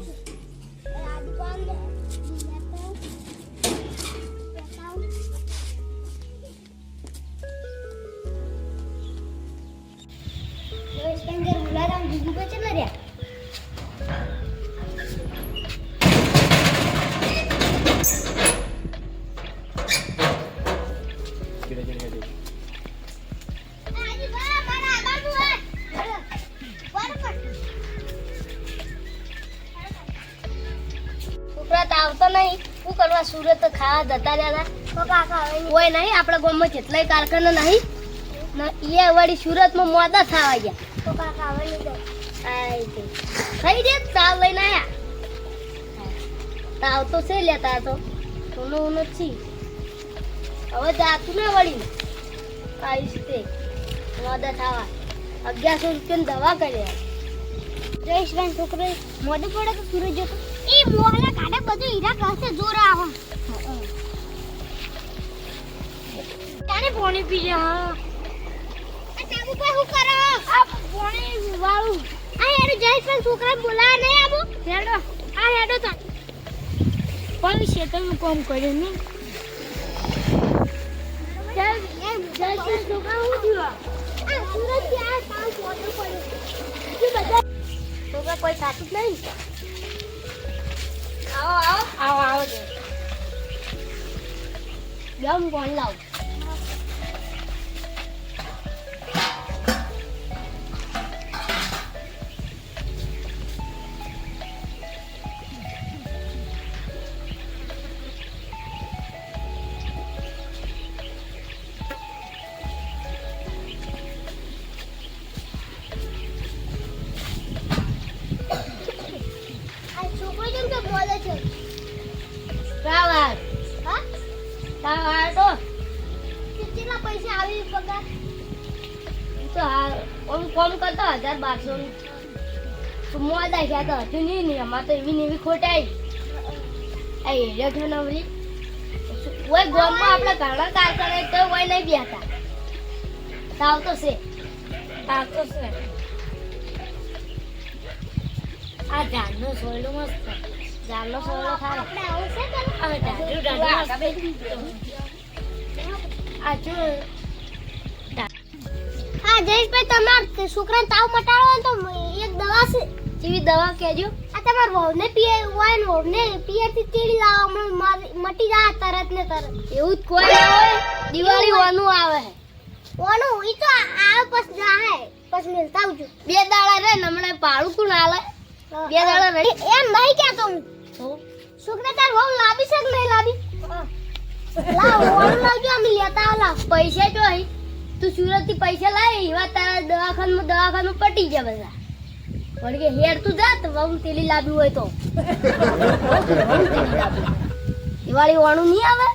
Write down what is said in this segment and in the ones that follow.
Guys, pengen gula dan bumbu macam dia? Surat ખાવા જતા રહ્યા હતા. હવે નહીં. કોઈ નહીં આપણા ગામમાં જેટલાય કારખાના નહીં. ને એ વળી સુરતમાં મોદા થવા ગયા. નહીં. થઈ રે તાવ લઈને આયા. તાવ તો છે લેતા તો. ઊનો ઊનો છી. હવે જાતું ના વળી. આવીશ તે મોદા થવા. અગિયારસો રૂપિયાની દવા કર્યા જયેશભાઈ છોકરો મોઢું પડે તો સુરજ જતો? એ મોહલા કાઢે બધું હીરા કરશે જોર આવો. તારે પાણી પી હા. આ ચાબુ પર હું કરો? આ પાણી વાળું. આ હેડો છોકરા બોલાવા નહીં આવો. હેડો. આ હેડો તા. પણ શેતરનું કામ નહીં જયેશભાઈ છોકરા હું થયું આ સુરતથી આ કામ મોઢું પડ્યું. બધા છોકરા કોઈ સાચું જ નહીં? આવો આવો આવો આવો બે હું કોણ બોલે છે? રાવણ હા? કેટલા પૈસા આવી તો હા ઓમ કરતો હજાર બારસો મોડા ગયા તો હજુ નહીં નહીં અમારે ખોટાઈ. આ એરિયો છે નવરી ઓય ગામમાં આપણે ઘણા કારખાના તો ઓય નહીં બેઠા તાવ તો છે. તાવ તો આ ઝાડનો સોયડો મસ્ત. ઝાડનો સોલો ઝાડનું ઝાડનું આ જો. હા જયેશભાઈ તમાર છોકરાને તાવ મટાડો તો એક દવા છે. જેવી દવા કહેજો. આ તમાર વહુને પીએ હોય ને વહુને પિયરથી તેડી લાવો મટી જાય તરત ને તરત. એવું જ કોઈ ના હોય. દિવાળી વાનું આવે. ઓનું ઈ તો આવે પછી જાહે પછી મિલતા આવજો. બે દાડા રે ને હમણાં પાડું કુણ આલે બે દાડા રહી. એ- એમ નહીં કહેતો હું. છોકરા તાર વહુ લાવી છે કે નહીં લાવી લાવ ઓનું લાવજો અમે લેતા લાવ. પૈસા જો તું સુરતથી પૈસા લાવી એવા તારા દવાખાનું દવાખાનું પટી જાય બધા. વળી કે હેર તું જા તો વહુ તેલી લાવી હોય તો. દિવાળી વાણું નહીં આવે?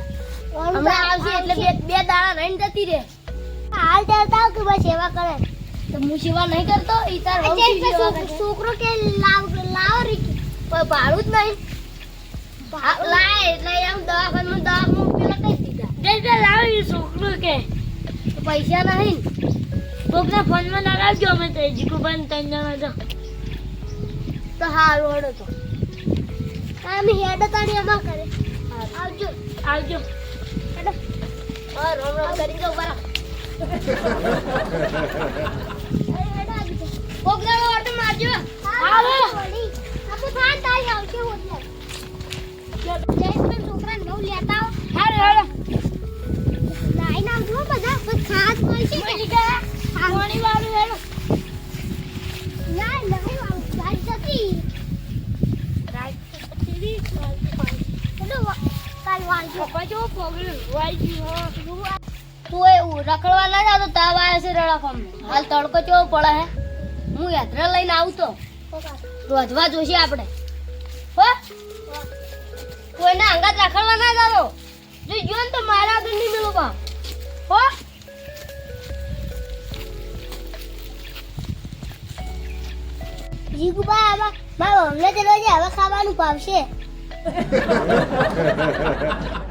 હમણાં આવશે એટલે બે બે દાણા રહીને જતી રે હાલ ચાલતા આવ કે બસ સેવા કરે. તો હું સેવા નહીં કરતો ઈ તાર. છોકરો કે લાવ લાવ રીકી પણ ભાડું જ નહીં. લાય એટલે એમ દવાખાનું દવાનું પેલા કઈ દીધા. લાવી છોકરું કે. પૈસા નહીં. કોકના ફોનમાં લગાવજો અમે તો જીકુભાઈ ત્રણ જણા તો. તો હારું ઓડો તો. અમે હેડ તાણી અમાર કરે આવજો. આવજો. હેડો. હા, રોમ રોમ કરી દો આવજો કોકદાનો ઓટો મારજો. આવો. વળી આપો થાન તારી આવશે હોટલે જયેશભાઈ છોકરાને લેતા હારે નામ હો ખાસ મળશે મળી ગયા પાણી વાળું હેડો ના નહીં આવું ગાડી જતી હેડો વા- કાલ વાળજો પાછો પગલું વાઈ ગયું તું એ રખડવા ના જાતો તાવ આવે છે રડાફામ હાલ તડકો ચેવો પડે હે હું યાત્રા લઈને આવું તો. રોધવા જોશે આપણે. હો? કોઈના અંગાત રાખડવા ના જાતો જો જો ને તો મારા આગળ નહીં મિલું બા હો જીગુબા આવા મારા અમને તે રોજે હવે ખાવાનું ભાવશે.